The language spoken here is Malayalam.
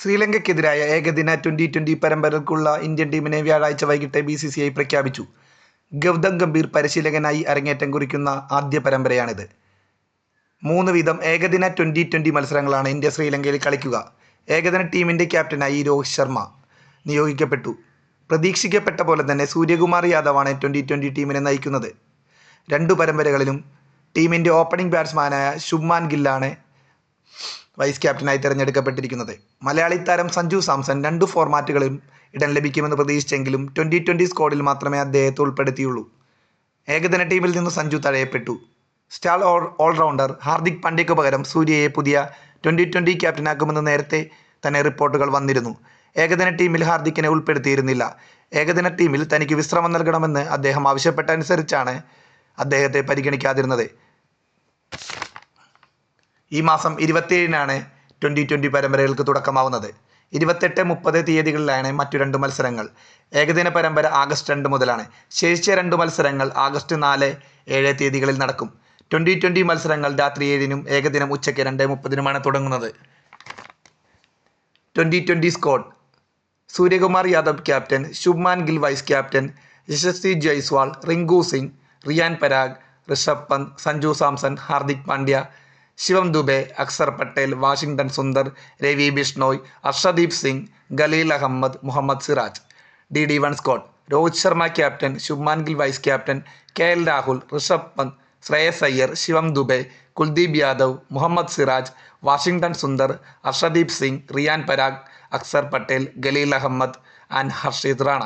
ശ്രീലങ്കയ്ക്കെതിരായ ഏകദിന ട്വന്റി ട്വന്റി പരമ്പരക്കുള്ള ഇന്ത്യൻ ടീമിനെ വ്യാഴാഴ്ച വൈകിട്ട് ബി സി സി ഐ പ്രഖ്യാപിച്ചു. ഗൗതം ഗംഭീർ പരിശീലകനായി അരങ്ങേറ്റം കുറിക്കുന്ന ആദ്യ പരമ്പരയാണിത്. മൂന്ന് വീതം ഏകദിന ട്വന്റി ട്വന്റി മത്സരങ്ങളാണ് ഇന്ത്യ ശ്രീലങ്കയിൽ കളിക്കുക. ഏകദിന ടീമിന്റെ ക്യാപ്റ്റനായി രോഹിത് ശർമ്മ നിയോഗിക്കപ്പെട്ടു. പ്രതീക്ഷിക്കപ്പെട്ട പോലെ തന്നെ സൂര്യകുമാർ യാദവാണ് ട്വന്റി ട്വന്റി ടീമിനെ നയിക്കുന്നത്. രണ്ടു പരമ്പരകളിലും ടീമിന്റെ ഓപ്പണിംഗ് ബാറ്റ്സ്മാനായ ശുഭ്മാൻ ഗില്ലാണ് വൈസ് ക്യാപ്റ്റനായി തിരഞ്ഞെടുക്കപ്പെട്ടിരിക്കുന്നത്. മലയാളി താരം സഞ്ജു സാംസൺ രണ്ട് ഫോർമാറ്റുകളിലും ഇടം ലഭിക്കുമെന്ന് പ്രതീക്ഷിച്ചെങ്കിലും ട്വന്റി ട്വന്റി സ്ക്വാഡിൽ മാത്രമേ അദ്ദേഹത്തെ ഉൾപ്പെടുത്തിയുള്ളൂ. ഏകദിന ടീമിൽ നിന്ന് Sanju തഴയപ്പെട്ടു. Star all all rounder Hardik പാണ്ഡ്യയ്ക്ക് പകരം സൂര്യയെ പുതിയ ട്വന്റി ട്വന്റി ക്യാപ്റ്റനാക്കുമെന്ന് നേരത്തെ തന്നെ റിപ്പോർട്ടുകൾ വന്നിരുന്നു. ഏകദിന ടീമിൽ ഹാർദിക്കിനെ ഉൾപ്പെടുത്തിയിരുന്നില്ല. ഏകദിന ടീമിൽ തനിക്ക് വിശ്രമം നൽകണമെന്ന് അദ്ദേഹം ആവശ്യപ്പെട്ട അനുസരിച്ചാണ് അദ്ദേഹത്തെ പരിഗണിക്കാതിരുന്നത്. ഈ മാസം ഇരുപത്തിയേഴിനാണ് ട്വന്റി ട്വന്റി പരമ്പരകൾക്ക് തുടക്കമാവുന്നത്. ഇരുപത്തെട്ട് മുപ്പത് തീയതികളിലാണ് മറ്റു രണ്ട് മത്സരങ്ങൾ. ഏകദിന പരമ്പര ആഗസ്റ്റ് രണ്ട് മുതലാണ്. ശേഷിച്ച രണ്ട് മത്സരങ്ങൾ ആഗസ്റ്റ് നാല് ഏഴ് തീയതികളിൽ നടക്കും. ട്വന്റി ട്വന്റി മത്സരങ്ങൾ രാത്രി ഏഴിനും ഏകദിനം ഉച്ചയ്ക്ക് രണ്ട് മുപ്പതിനുമാണ് തുടങ്ങുന്നത്. Twenty twenty squad. Suryakumar Yadav captain Shubman Gill vice captain Yashasvi Jaiswal Rinku Singh Riyan Parag Rishabh Pant Sanju Samson Hardik Pandya Shivam Dube Axar Patel Washington Sundar Ravi Bishnoi Arshdeep Singh Khaleel Ahmed Mohammed Siraj. D D one squad Rohit Sharma captain Shubman Gill vice captain K L Rahul Rishabh Pant Shreyas Iyer Shivam Dube Kuldeep Yadav Mohammed Siraj Washington Sundar Arshdeep Singh Riyan Parag Axar Patel Khaleel Ahmed and Harshit Rana.